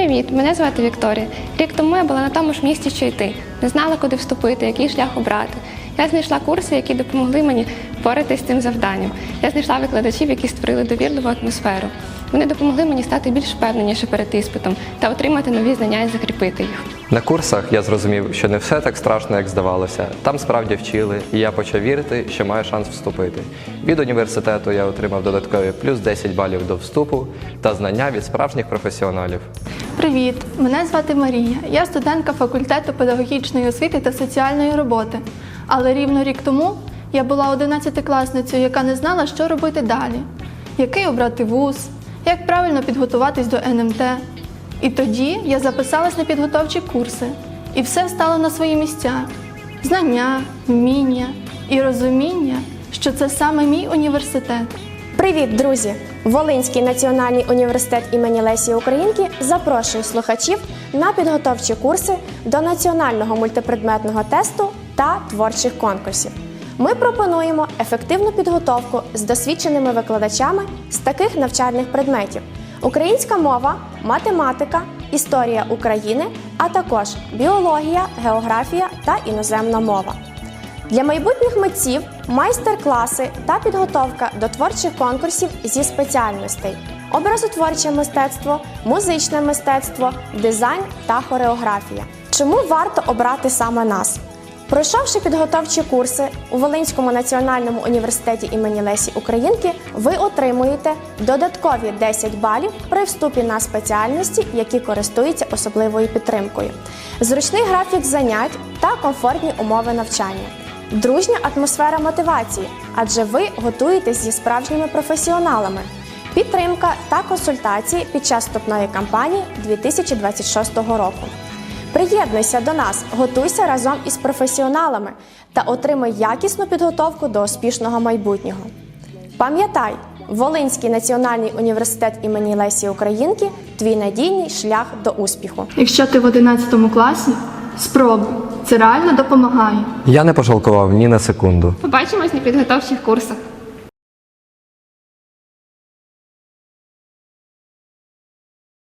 Привіт, мене звати Вікторія. Рік тому я була на тому ж місці, що й ти. Не знала, куди вступити, який шлях обрати. Я знайшла курси, які допомогли мені впоратись з цим завданням. Я знайшла викладачів, які створили довірливу атмосферу. Вони допомогли мені стати більш впевненіше перед іспитом та отримати нові знання і закріпити їх. На курсах я зрозумів, що не все так страшно, як здавалося. Там справді вчили, і я почав вірити, що маю шанс вступити. Від університету я отримав додаткові плюс 10 балів до вступу та знання від справжніх професіоналів. Привіт, мене звати Марія. Я студентка факультету педагогічної освіти та соціальної роботи. Але рівно рік тому я була 11-класницею, яка не знала, що робити далі, який обрати вуз, як правильно підготуватись до НМТ. І тоді я записалась на підготовчі курси, і все стало на свої місця: знання, вміння і розуміння, що це саме мій університет. Привіт, друзі! Волинський національний університет імені Лесі Українки запрошує слухачів на підготовчі курси до національного мультипредметного тесту та творчих конкурсів. Ми пропонуємо ефективну підготовку з досвідченими викладачами з таких навчальних предметів: українська мова, математика, історія України, а також біологія, географія та іноземна мова. Для майбутніх митців майстер-класи та підготовка до творчих конкурсів зі спеціальностей: образотворче мистецтво, музичне мистецтво, дизайн та хореографія. Чому варто обрати саме нас? Пройшовши підготовчі курси у Волинському національному університеті імені Лесі Українки, ви отримуєте додаткові 10 балів при вступі на спеціальності, які користуються особливою підтримкою, зручний графік занять та комфортні умови навчання. Дружня атмосфера мотивації, адже ви готуєтесь зі справжніми професіоналами. Підтримка та консультації під час вступної кампанії 2026 року. Приєднуйся до нас, готуйся разом із професіоналами та отримай якісну підготовку до успішного майбутнього. Пам'ятай, Волинський національний університет імені Лесі Українки твій надійний шлях до успіху. Якщо ти в 11 класі, спробуй. Це реально допомагає. Я не пожалкував ні на секунду. Побачимось на підготовчих курсах.